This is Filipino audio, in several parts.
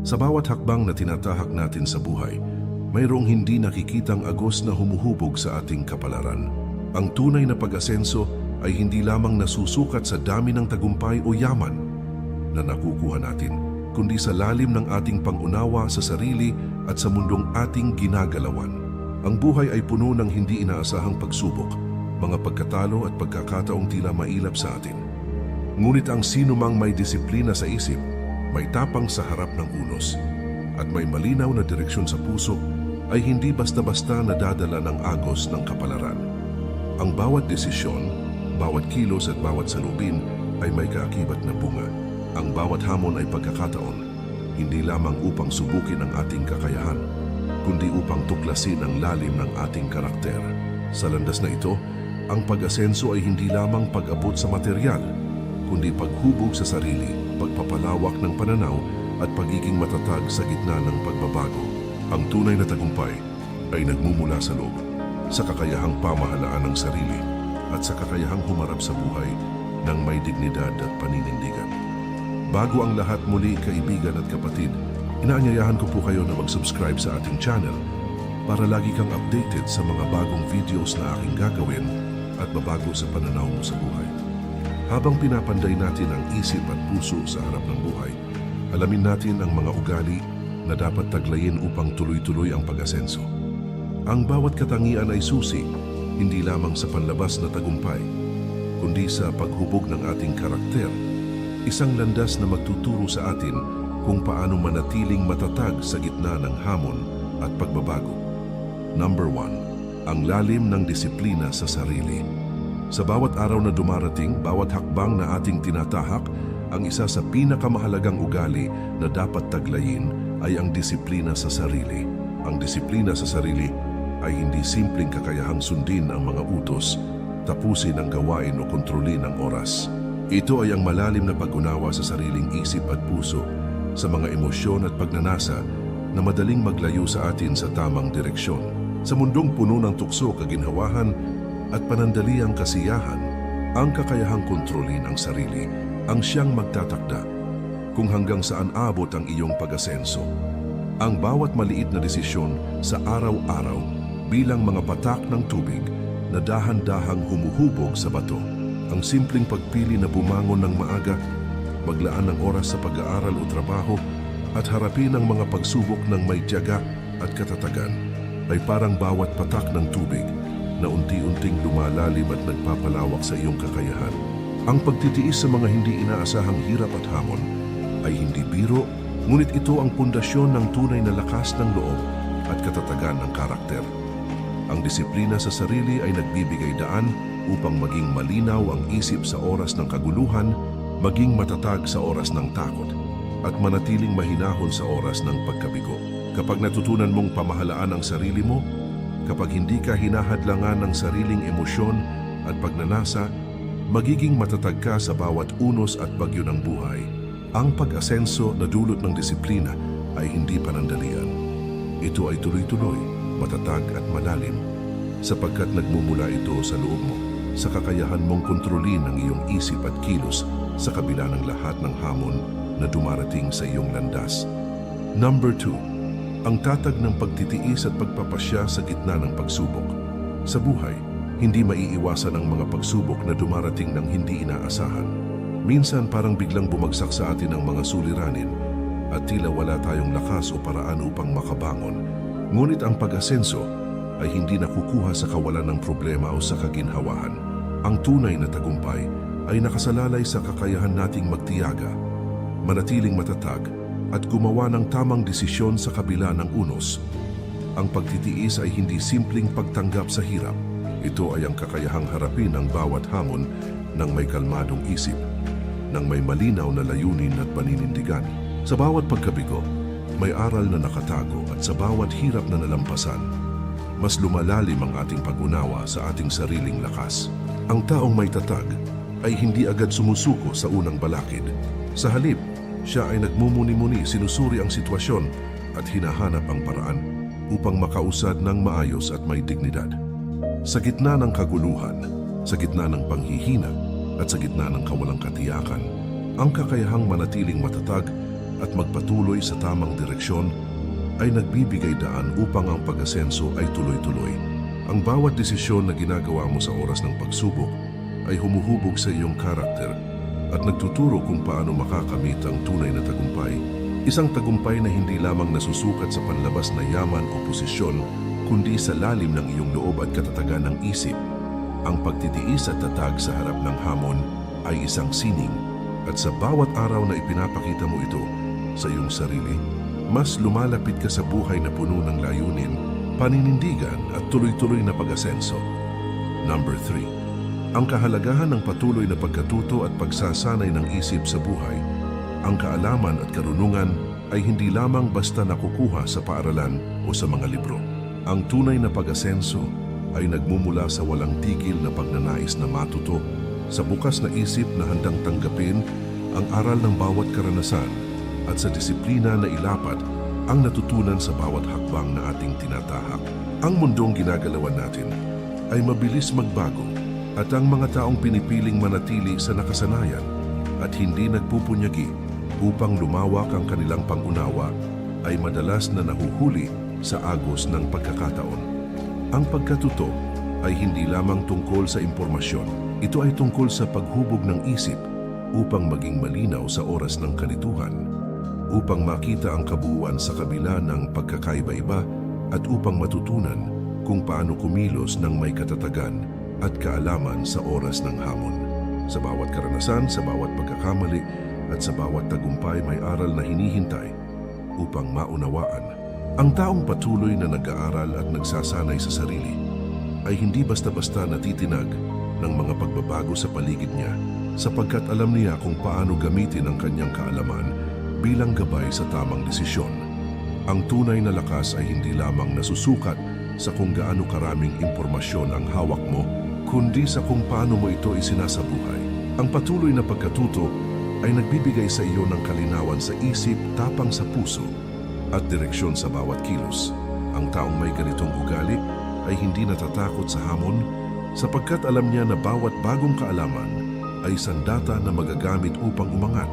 Sa bawat hakbang na tinatahak natin sa buhay, mayroong hindi nakikitang agos na humuhubog sa ating kapalaran. Ang tunay na pag-asenso ay hindi lamang nasusukat sa dami ng tagumpay o yaman na nakukuha natin, kundi sa lalim ng ating pangunawa sa sarili at sa mundong ating ginagalawan. Ang buhay ay puno ng hindi inaasahang pagsubok, mga pagkatalo at pagkakataong tila mailap sa atin. Ngunit ang sino mang may disiplina sa isip, may tapang sa harap ng unos, at may malinaw na direksyon sa puso, ay hindi basta-basta nadadala ng agos ng kapalaran. Ang bawat desisyon, bawat kilos at bawat salubin ay may kaakibat na bunga. Ang bawat hamon ay pagkakataon, hindi lamang upang subukin ang ating kakayahan, kundi upang tuklasin ang lalim ng ating karakter. Sa landas na ito, ang pag-asenso ay hindi lamang pag-abot sa material, kundi paghubog sa sarili, pagpapalawak ng pananaw at pagiging matatag sa gitna ng pagbabago. Ang tunay na tagumpay ay nagmumula sa loob, sa kakayahang pamahalaan ng sarili at sa kakayahang humarap sa buhay ng may dignidad at paninindigan. Bago ang lahat muli, kaibigan at kapatid, inaanyayahan ko po kayo na mag-subscribe sa ating channel para lagi kang updated sa mga bagong videos na aking gagawin at babago sa pananaw mo sa buhay. Habang pinapanday natin ang isip at puso sa harap ng buhay, alamin natin ang mga ugali na dapat taglayin upang tuloy-tuloy ang pag-asenso. Ang bawat katangian ay susi, hindi lamang sa panlabas na tagumpay, kundi sa paghubog ng ating karakter, isang landas na magtuturo sa atin kung paano manatiling matatag sa gitna ng hamon at pagbabago. Number 1. Ang lalim ng disiplina sa sarili. Sa bawat araw na dumarating, bawat hakbang na ating tinatahak, ang isa sa pinakamahalagang ugali na dapat taglayin ay ang disiplina sa sarili. Ang disiplina sa sarili ay hindi simpleng kakayahang sundin ang mga utos, tapusin ang gawain o kontrolin ang oras. Ito ay ang malalim na pag-unawa sa sariling isip at puso, sa mga emosyon at pagnanasa na madaling maglayo sa atin sa tamang direksyon. Sa mundong puno ng tukso, kaginhawahan at panandaliang kasiyahan, ang kakayahang kontrolin ang sarili ang siyang magtatakda kung hanggang saan abot ang iyong pag-asenso. Ang bawat maliit na desisyon sa araw-araw bilang mga patak ng tubig na dahan-dahang humuhubog sa bato. Ang simpleng pagpili na bumangon ng maaga, maglaan ng oras sa pag-aaral o trabaho at harapin ang mga pagsubok ng may tiyaga at katatagan ay parang bawat patak ng tubig na unti-unting lumalalim at nagpapalawak sa iyong kakayahan. Ang pagtitiis sa mga hindi inaasahang hirap at hamon ay hindi biro, ngunit ito ang pundasyon ng tunay na lakas ng loob at katatagan ng karakter. Ang disiplina sa sarili ay nagbibigay daan upang maging malinaw ang isip sa oras ng kaguluhan, maging matatag sa oras ng takot, at manatiling mahinahon sa oras ng pagkabigo. Kapag natutunan mong pamahalaan ang sarili mo, kapag hindi ka hinahadlangan ng sariling emosyon at pagnanasa, magiging matatag ka sa bawat unos at bagyo ng buhay. Ang pag-asenso na dulot ng disiplina ay hindi panandalian. Ito ay tuloy-tuloy, matatag at malalim, sapagkat nagmumula ito sa loob mo, sa kakayahan mong kontrolin ang iyong isip at kilos sa kabila ng lahat ng hamon na dumarating sa iyong landas. Number 2. Ang tatag ng pagtitiis at pagpapasya sa gitna ng pagsubok. Sa buhay, hindi maiiwasan ang mga pagsubok na dumarating ng hindi inaasahan. Minsan parang biglang bumagsak sa atin ang mga suliranin at tila wala tayong lakas o paraan upang makabangon. Ngunit ang pag-asenso ay hindi nakukuha sa kawalan ng problema o sa kaginhawahan. Ang tunay na tagumpay ay nakasalalay sa kakayahan nating magtiyaga, manatiling matatag at gumawa ng tamang desisyon sa kabila ng unos. Ang pagtitiis ay hindi simpleng pagtanggap sa hirap. Ito ay ang kakayahang harapin ang bawat hamon ng may kalmadong isip, ng may malinaw na layunin at paninindigan. Sa bawat pagkabigo, may aral na nakatago at sa bawat hirap na nalampasan, mas lumalalim ang ating pag-unawa sa ating sariling lakas. Ang taong may tatag ay hindi agad sumusuko sa unang balakid. Sa halip, siya ay nagmumuni-muni, sinusuri ang sitwasyon at hinahanap ang paraan upang makausad ng maayos at may dignidad. Sa gitna ng kaguluhan, sa gitna ng panghihina at sa gitna ng kawalang katiyakan, ang kakayahang manatiling matatag at magpatuloy sa tamang direksyon ay nagbibigay daan upang ang pag-asenso ay tuloy-tuloy. Ang bawat desisyon na ginagawa mo sa oras ng pagsubok ay humuhubog sa iyong karakter at nagtuturo kung paano makakamit ang tunay na tagumpay. Isang tagumpay na hindi lamang nasusukat sa panlabas na yaman o posisyon, kundi sa lalim ng iyong loob at katatagan ng isip. Ang pagtitiis at tatag sa harap ng hamon ay isang sining at sa bawat araw na ipinapakita mo ito sa iyong sarili, mas lumalapit ka sa buhay na puno ng layunin, paninindigan at tuloy-tuloy na pag-asenso. Number 3. Ang kahalagahan ng patuloy na pagkatuto at pagsasanay ng isip sa buhay. Ang kaalaman at karunungan ay hindi lamang basta nakukuha sa paaralan o sa mga libro. Ang tunay na pag-asenso ay nagmumula sa walang tigil na pagnanais na matuto, sa bukas na isip na handang tanggapin ang aral ng bawat karanasan at sa disiplina na ilapat ang natutunan sa bawat hakbang na ating tinatahak. Ang mundong ginagalawan natin ay mabilis magbago at ang mga taong pinipiling manatili sa nakasanayan at hindi nagpupunyagi upang lumawak ang kanilang pangunawa ay madalas na nahuhuli sa agos ng pagkakataon. Ang pagkatuto ay hindi lamang tungkol sa impormasyon. Ito ay tungkol sa paghubog ng isip upang maging malinaw sa oras ng kalituhan, upang makita ang kabuuan sa kabila ng pagkakaiba-iba at upang matutunan kung paano kumilos ng may katatagan at kaalaman sa oras ng hamon. Sa bawat karanasan, sa bawat pagkakamali at sa bawat tagumpay may aral na hinihintay upang maunawaan. Ang taong patuloy na nag-aaral at nagsasanay sa sarili ay hindi basta-basta natitinag ng mga pagbabago sa paligid niya sapagkat alam niya kung paano gamitin ang kanyang kaalaman bilang gabay sa tamang desisyon. Ang tunay na lakas ay hindi lamang nasusukat sa kung gaano karaming impormasyon ang hawak mo, kundi sa kung paano mo ito isinasabuhay. Ang patuloy na pagkatuto ay nagbibigay sa iyo ng kalinawan sa isip, tapang sa puso, at direksyon sa bawat kilos. Ang taong may ganitong ugali ay hindi natatakot sa hamon sapagkat alam niya na bawat bagong kaalaman ay sandata na magagamit upang umangat,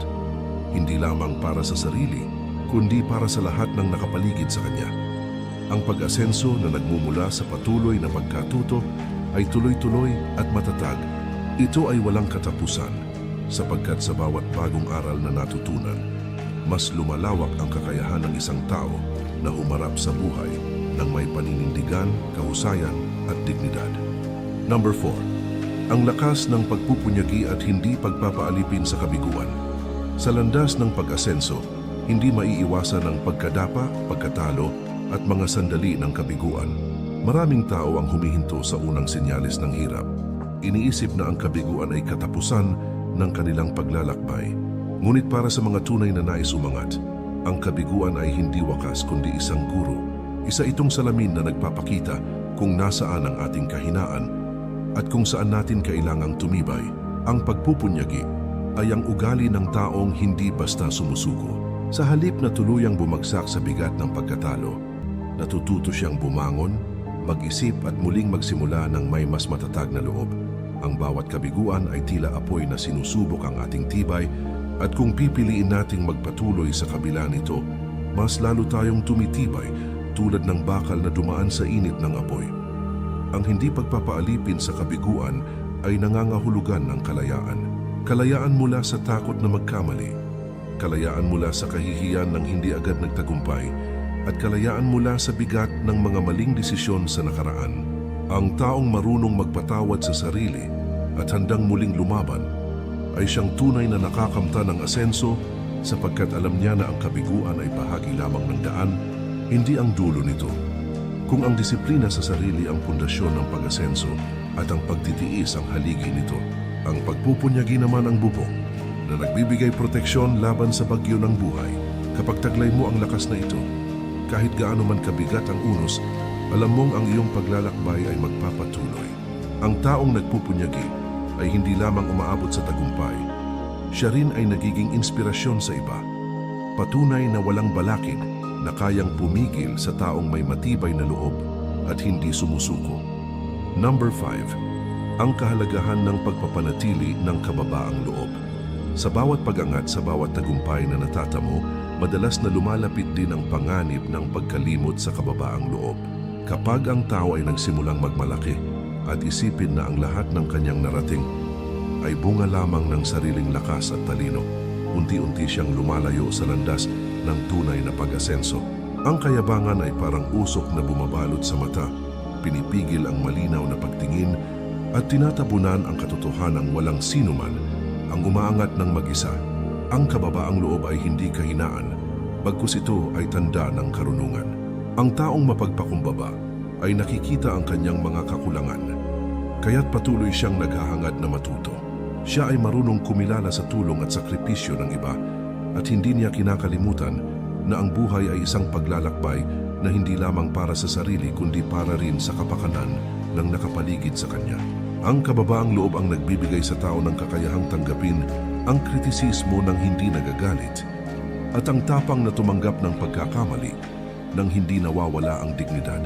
hindi lamang para sa sarili, kundi para sa lahat ng nakapaligid sa kanya. Ang pag-asenso na nagmumula sa patuloy na pagkatuto ay tuloy-tuloy at matatag. Ito ay walang katapusan sapagkat sa bawat bagong aral na natutunan, mas lumalawak ang kakayahan ng isang tao na humarap sa buhay ng may paninindigan, kahusayan at dignidad. Number 4. Ang lakas ng pagpupunyagi at hindi pagpapaalipin sa kabiguan. Sa landas ng pag-asenso, hindi maiiwasan ang pagkadapa, pagkatalo at mga sandali ng kabiguan. Maraming tao ang humihinto sa unang senyales ng hirap. Iniisip na ang kabiguan ay katapusan ng kanilang paglalakbay. Ngunit para sa mga tunay na nais umangat, ang kabiguan ay hindi wakas kundi isang guro. Isa itong salamin na nagpapakita kung nasaan ang ating kahinaan at kung saan natin kailangang tumibay. Ang pagpupunyagi ay ang ugali ng taong hindi basta sumusuko. Sa halip na tuluyang bumagsak sa bigat ng pagkatalo, natututo siyang bumangon, mag-isip at muling magsimula ng may mas matatag na loob. Ang bawat kabiguan ay tila apoy na sinusubok ang ating tibay at kung pipiliin nating magpatuloy sa kabila nito, mas lalo tayong tumitibay tulad ng bakal na dumaan sa init ng apoy. Ang hindi pagpapaalipin sa kabiguan ay nangangahulugan ng kalayaan. Kalayaan mula sa takot na magkamali, kalayaan mula sa kahihiyan ng hindi agad nagtagumpay, at kalayaan mula sa bigat ng mga maling desisyon sa nakaraan. Ang taong marunong magpatawad sa sarili at handang muling lumaban ay siyang tunay na nakakamta ng asenso sapagkat alam niya na ang kabiguan ay bahagi lamang ng daan, hindi ang dulo nito. Kung ang disiplina sa sarili ang pundasyon ng pag-asenso at ang pagtitiis ang haligi nito, ang pagpupunyagi naman ang bubong na nagbibigay proteksyon laban sa bagyo ng buhay. Kapag taglay mo ang lakas na ito, kahit gaano man kabigat ang unos, alam mong ang iyong paglalakbay ay magpapatuloy. Ang taong nagpupunyagi ay hindi lamang umaabot sa tagumpay. Siya rin ay nagiging inspirasyon sa iba. Patunay na walang balakid na kayang pumigil sa taong may matibay na loob at hindi sumusuko. Number 5. Ang kahalagahan ng pagpapanatili ng kababaang loob. Sa bawat pagangat sa bawat tagumpay na natatamo, madalas na lumalapit din ang panganib ng pagkalimot sa kababaang loob. Kapag ang tao ay nagsimulang magmalaki at isipin na ang lahat ng kanyang narating ay bunga lamang ng sariling lakas at talino, unti-unti siyang lumalayo sa landas ng tunay na pag-asenso. Ang kayabangan ay parang usok na bumabalot sa mata, pinipigil ang malinaw na pagtingin at tinatabunan ang katotohanang walang sinuman ang umaangat ng mag-isa. Ang kababaang loob ay hindi kahinaan, bagkus ito ay tanda ng karunungan. Ang taong mapagpakumbaba ay nakikita ang kanyang mga kakulangan, kaya't patuloy siyang naghahangad na matuto. Siya ay marunong kumilala sa tulong at sakripisyo ng iba at hindi niya kinakalimutan na ang buhay ay isang paglalakbay na hindi lamang para sa sarili kundi para rin sa kapakanan ng nakapaligid sa kanya. Ang kababaang loob ang nagbibigay sa tao ng kakayahang tanggapin ang kritisismo ng hindi nagagalit at ang tapang na tumanggap ng pagkakamali nang hindi nawawala ang dignidad.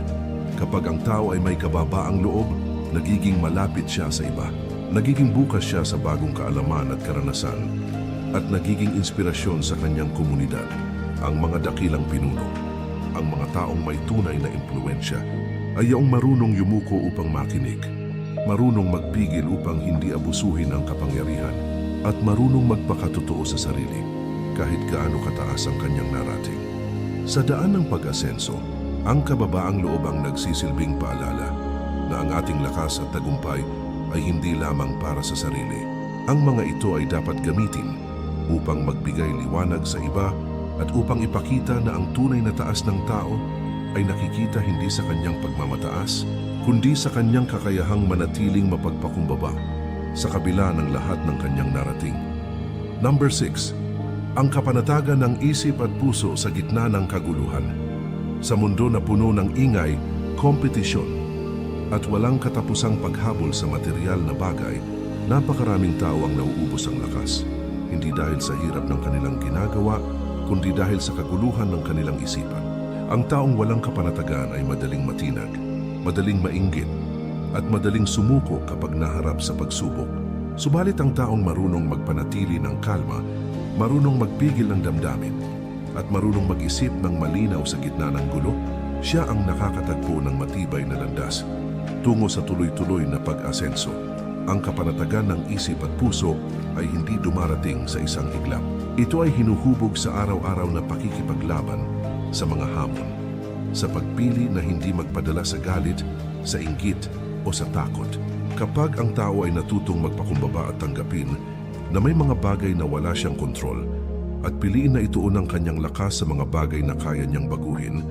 Kapag ang tao ay may kababaang loob, nagiging malapit siya sa iba. Nagiging bukas siya sa bagong kaalaman at karanasan at nagiging inspirasyon sa kanyang komunidad. Ang mga dakilang pinuno, ang mga taong may tunay na impluensya, ay yaong marunong yumuko upang makinig, marunong magpigil upang hindi abusuhin ang kapangyarihan, at marunong magpakatotoo sa sarili kahit gaano kataas ang kanyang narating. Sa daan ng pag-asenso, ang kababaang loob ang nagsisilbing paalala na ang ating lakas at tagumpay ay hindi lamang para sa sarili. Ang mga ito ay dapat gamitin upang magbigay liwanag sa iba at upang ipakita na ang tunay na taas ng tao ay nakikita hindi sa kanyang pagmamataas, kundi sa kanyang kakayahang manatiling mapagpakumbaba sa kabila ng lahat ng kanyang narating. Number 6. Ang kapanatagan ng isip at puso sa gitna ng kaguluhan. Sa mundo na puno ng ingay, kompetisyon, at walang katapusang paghabol sa material na bagay, napakaraming tao ang nauubos ang lakas. Hindi dahil sa hirap ng kanilang ginagawa, kundi dahil sa kaguluhan ng kanilang isipan. Ang taong walang kapanatagan ay madaling matinag, madaling mainggit, at madaling sumuko kapag naharap sa pagsubok. Subalit ang taong marunong magpanatili ng kalma, marunong magpigil ng damdamin, at marunong mag-isip ng malinaw sa gitna ng gulo, siya ang nakakatagpo ng matibay na landas tungo sa tuloy-tuloy na pag-asenso. Ang kapanatagan ng isip at puso ay hindi dumarating sa isang iglap. Ito ay hinuhubog sa araw-araw na pakikipaglaban sa mga hamon, sa pagpili na hindi magpadala sa galit, sa inggit o sa takot. Kapag ang tao ay natutong magpakumbaba at tanggapin na may mga bagay na wala siyang kontrol at piliin na ituon ang kanyang lakas sa mga bagay na kaya niyang baguhin,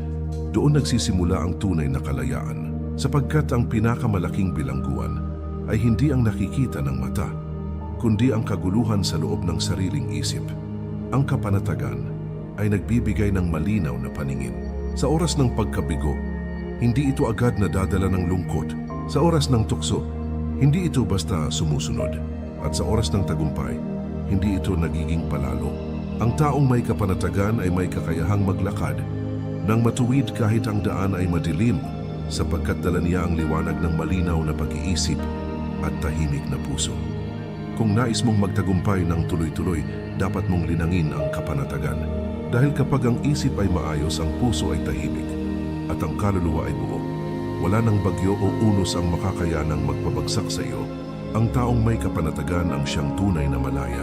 doon nagsisimula ang tunay na kalayaan sapagkat ang pinakamalaking bilangguan ay hindi ang nakikita ng mata, kundi ang kaguluhan sa loob ng sariling isip. Ang kapanatagan ay nagbibigay ng malinaw na paningin. Sa oras ng pagkabigo, hindi ito agad nadadala ng lungkot. Sa oras ng tukso, hindi ito basta sumusunod. At sa oras ng tagumpay, hindi ito nagiging palalo. Ang taong may kapanatagan ay may kakayahang maglakad nang matuwid kahit ang daan ay madilim sapagkat dala niya ang liwanag ng malinaw na pag-iisip at tahimik na puso. Kung nais mong magtagumpay ng tuloy-tuloy, dapat mong linangin ang kapanatagan. Dahil kapag ang isip ay maayos, ang puso ay tahimik at ang kaluluwa ay buo. Wala ng bagyo o unos ang makakayanang magpabagsak sa iyo. Ang taong may kapanatagan ang siyang tunay na malaya.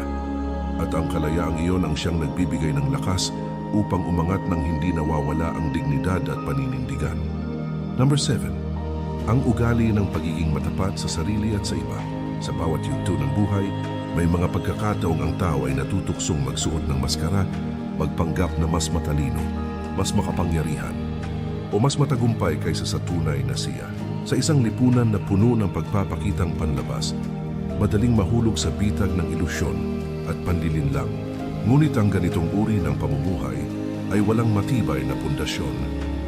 At ang kalayaang iyon ang siyang nagbibigay ng lakas upang umangat ng hindi nawawala ang dignidad at paninindigan. Number 7. Ang ugali ng pagiging matapat sa sarili at sa iba. Sa bawat yugto ng buhay, may mga pagkakataong ang tao ay natutuksong magsuot ng maskara, magpanggap na mas matalino, mas makapangyarihan, o mas matagumpay kaysa sa tunay na siya. Sa isang lipunan na puno ng pagpapakitang panlabas, madaling mahulog sa bitag ng ilusyon at panlilinlang. Ngunit ang ganitong uri ng pamumuhay ay walang matibay na pundasyon.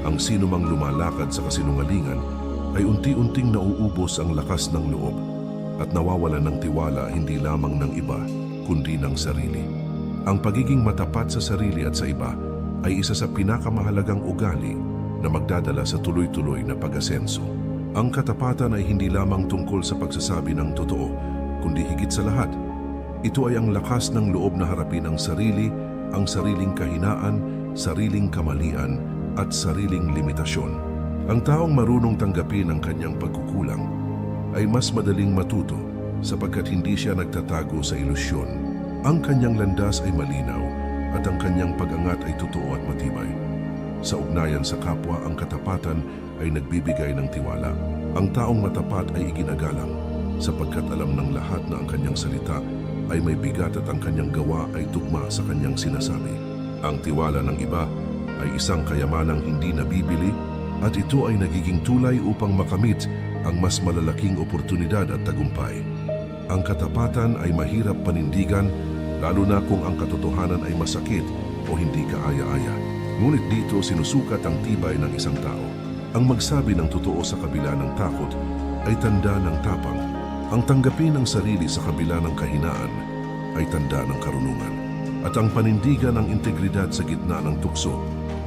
Ang sinumang lumalakad sa kasinungalingan ay unti-unting nauubos ang lakas ng loob at nawawalan ng tiwala hindi lamang ng iba, kundi ng sarili. Ang pagiging matapat sa sarili at sa iba ay isa sa pinakamahalagang ugali na magdadala sa tuloy-tuloy na pag-asenso. Ang katapatan ay hindi lamang tungkol sa pagsasabi ng totoo, kundi higit sa lahat, ito ay ang lakas ng loob na harapin ang sarili ang sariling kahinaan, sariling kamalian, at sariling limitasyon. Ang taong marunong tanggapin ang kanyang pagkukulang ay mas madaling matuto sapagkat hindi siya nagtatago sa ilusyon. Ang kanyang landas ay malinaw at ang kanyang pag-angat ay totoo at matibay. Sa ugnayan sa kapwa, ang katapatan ay nagbibigay ng tiwala. Ang taong matapat ay iginagalang sapagkat alam ng lahat na ang kanyang salita ay may bigat at ang kanyang gawa ay tugma sa kanyang sinasabi. Ang tiwala ng iba ay isang kayamanang hindi nabibili at ito ay nagiging tulay upang makamit ang mas malalaking oportunidad at tagumpay. Ang katapatan ay mahirap panindigan lalo na kung ang katotohanan ay masakit o hindi kaaya-aya. Ngunit dito sinusukat ang tibay ng isang tao. Ang magsabi ng totoo sa kabila ng takot ay tanda ng tapang. Ang tanggapin ng sarili sa kabila ng kahinaan ay tanda ng karunungan. At ang panindigan ng integridad sa gitna ng tukso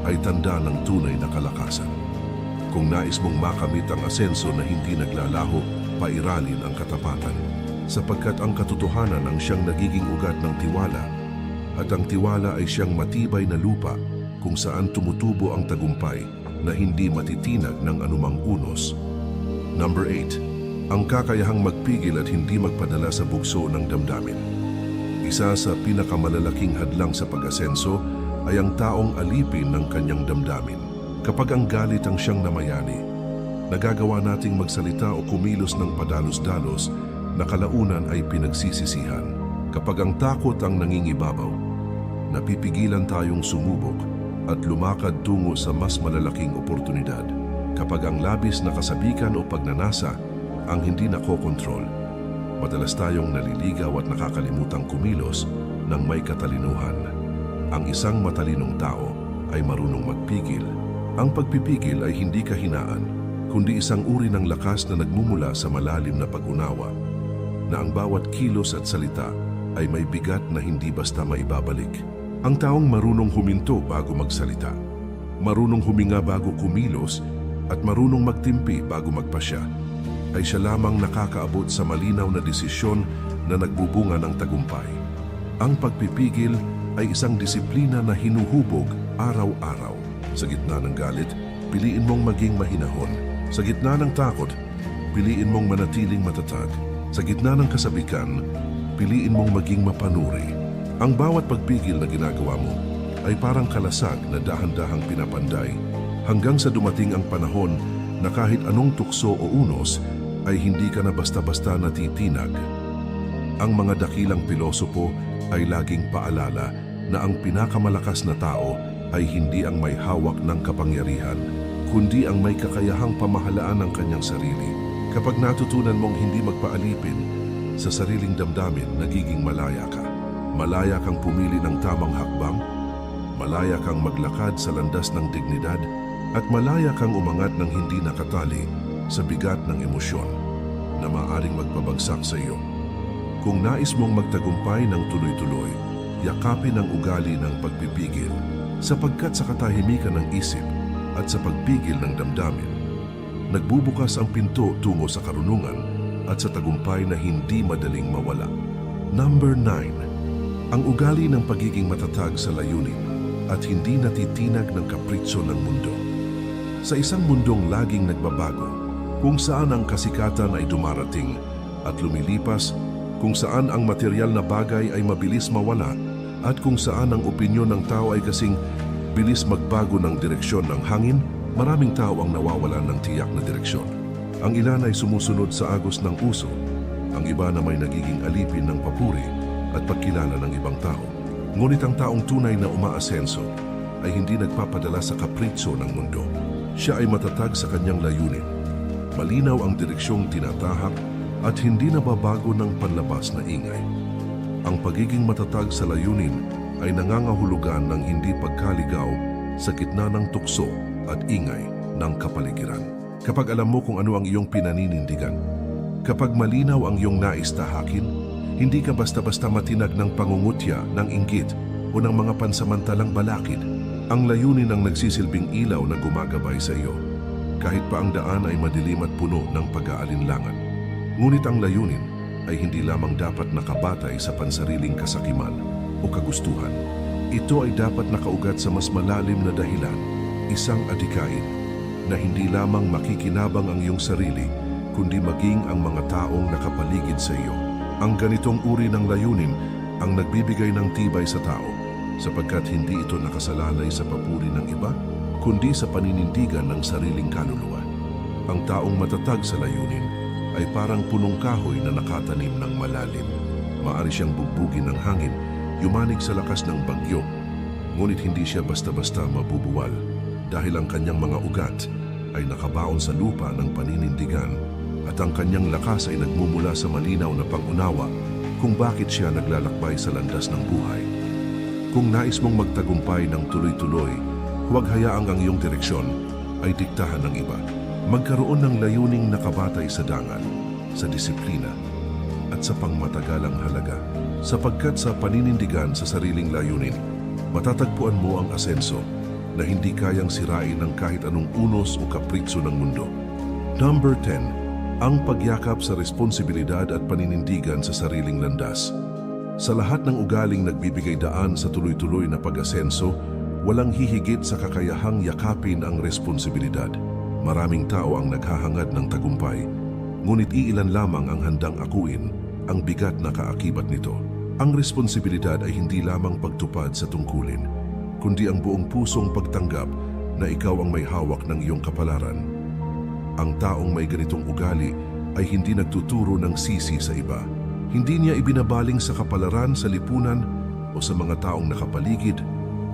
ay tanda ng tunay na kalakasan. Kung nais mong makamit ang asenso na hindi naglalaho, pairalin ang katapatan. Sapagkat ang katotohanan ang siyang nagiging ugat ng tiwala at ang tiwala ay siyang matibay na lupa kung saan tumutubo ang tagumpay na hindi matitinag ng anumang unos. Number 8. Ang kakayahang magpigil at hindi magpadala sa bugso ng damdamin. Isa sa pinakamalalaking hadlang sa pag-asenso ay ang taong alipin ng kanyang damdamin. Kapag ang galit ang siyang namayani, nagagawa nating magsalita o kumilos ng padalos-dalos na kalaunan ay pinagsisisihan. Kapag ang takot ang nangingibabaw, napipigilan tayong sumubok at lumakad tungo sa mas malalaking oportunidad. Kapag ang labis na kasabikan o pagnanasa ang hindi nakokontrol, madalas tayong naliligaw at nakakalimutang kumilos ng may katalinuhan. Ang isang matalinong tao ay marunong magpigil. Ang pagpipigil ay hindi kahinaan, kundi isang uri ng lakas na nagmumula sa malalim na pag-unawa na ang bawat kilos at salita ay may bigat na hindi basta maibabalik. Ang taong marunong huminto bago magsalita, marunong huminga bago kumilos, at marunong magtimpi bago magpasya, ay siya lamang nakakaabot sa malinaw na desisyon na nagbubunga ng tagumpay. Ang pagpipigil ay isang disiplina na hinuhubog araw-araw. Sa gitna ng galit, piliin mong maging mahinahon. Sa gitna ng takot, piliin mong manatiling matatag. Sa gitna ng kasabikan, piliin mong maging mapanuri. Ang bawat pagpigil na ginagawa mo ay parang kalasag na dahan-dahang pinapanday hanggang sa dumating ang panahon na kahit anong tukso o unos ay hindi ka na basta-basta natitinag. Ang mga dakilang pilosopo ay laging paalala na ang pinakamalakas na tao ay hindi ang may hawak ng kapangyarihan, kundi ang may kakayahang pamahalaan ng kanyang sarili. Kapag natutunan mong hindi magpaalipin sa sariling damdamin, nagiging malaya ka. Malaya kang pumili ng tamang hakbang, malaya kang maglakad sa landas ng dignidad, at malaya kang umangat ng hindi nakatali sa bigat ng emosyon na maaring magpabagsak sa iyo. Kung nais mong magtagumpay ng tuloy-tuloy, yakapin ang ugali ng pagpipigil sapagkat sa katahimikan ng isip at sa pagpigil ng damdamin, nagbubukas ang pinto tungo sa karunungan at sa tagumpay na hindi madaling mawala. Number 9. Ang ugali ng pagiging matatag sa layunin at hindi natitinag ng kapritso ng mundo. Sa isang mundong laging nagbabago, kung saan ang kasikatan ay dumarating at lumilipas, kung saan ang material na bagay ay mabilis mawala, at kung saan ang opinyon ng tao ay kasing bilis magbago ng direksyon ng hangin, maraming tao ang nawawalan ng tiyak na direksyon. Ang ilan ay sumusunod sa agos ng uso, ang iba na may nagiging alipin ng papuri at pagkilala ng ibang tao. Ngunit ang taong tunay na umaasenso ay hindi nagpapadala sa kapritso ng mundo. Siya ay matatag sa kanyang layunin. Malinaw ang direksyong tinatahak at hindi nababago ng panlabas na ingay. Ang pagiging matatag sa layunin ay nangangahulugan ng hindi pagkaligaw sa gitna ng tukso at ingay ng kapaligiran. Kapag alam mo kung ano ang iyong pinaninindigan, kapag malinaw ang iyong nais tahakin, hindi ka basta-basta matinag ng pangungutya, ng inggit o ng mga pansamantalang balakid. Ang layunin ang nagsisilbing ilaw na gumagabay sa iyo, kahit pa ang daan ay madilim at puno ng pag-aalinlangan. Ngunit ang layunin ay hindi lamang dapat nakabatay sa pansariling kasakiman o kagustuhan. Ito ay dapat nakaugat sa mas malalim na dahilan, isang adikain, na hindi lamang makikinabang ang iyong sarili, kundi maging ang mga taong nakapaligid sa iyo. Ang ganitong uri ng layunin ang nagbibigay ng tibay sa tao, sapagkat hindi ito nakasalalay sa papuri ng iba, kundi sa paninindigan ng sariling kaluluwa. Ang taong matatag sa layunin ay parang punong kahoy na nakatanim ng malalim. Maari siyang bugbugin ng hangin, yumanig sa lakas ng bagyo, ngunit hindi siya basta-basta mabubuwal dahil ang kanyang mga ugat ay nakabaon sa lupa ng paninindigan at ang kanyang lakas ay nagmumula sa malinaw na pangunawa kung bakit siya naglalakbay sa landas ng buhay. Kung nais mong magtagumpay ng tuloy-tuloy, huwag hayaang ang iyong direksyon ay diktahan ng iba. Magkaroon ng layuning nakabatay sa dangal, sa disiplina, at sa pangmatagalang halaga. Sapagkat sa paninindigan sa sariling layunin, matatagpuan mo ang asenso na hindi kayang sirain ng kahit anong unos o kapritso ng mundo. Number 10. Ang pagyakap sa responsibilidad at paninindigan sa sariling landas. Sa lahat ng ugaling nagbibigay daan sa tuloy-tuloy na pag-asenso, walang hihigit sa kakayahang yakapin ang responsibilidad. Maraming tao ang naghahangad ng tagumpay, ngunit iilan lamang ang handang akuin ang bigat na kaakibat nito. Ang responsibilidad ay hindi lamang pagtupad sa tungkulin, kundi ang buong pusong pagtanggap na ikaw ang may hawak ng iyong kapalaran. Ang taong may ganitong ugali ay hindi nagtuturo ng sisi sa iba. Hindi niya ibinabaling sa kapalaran sa lipunan o sa mga taong nakapaligid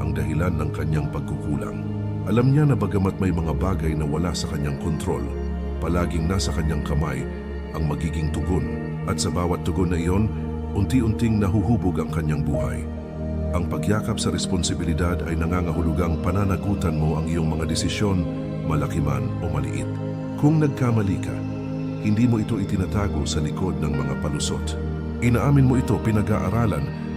ang dahilan ng kanyang pagkukulang. Alam niya na bagamat may mga bagay na wala sa kanyang kontrol, palaging nasa kanyang kamay ang magiging tugon. At sa bawat tugon na iyon, unti-unting nahuhubog ang kanyang buhay. Ang pagyakap sa responsibilidad ay nangangahulugang pananagutan mo ang iyong mga desisyon, malaki man o maliit. Kung nagkamali ka, hindi mo ito itinatago sa likod ng mga palusot. Inaamin mo ito pinag-aaralan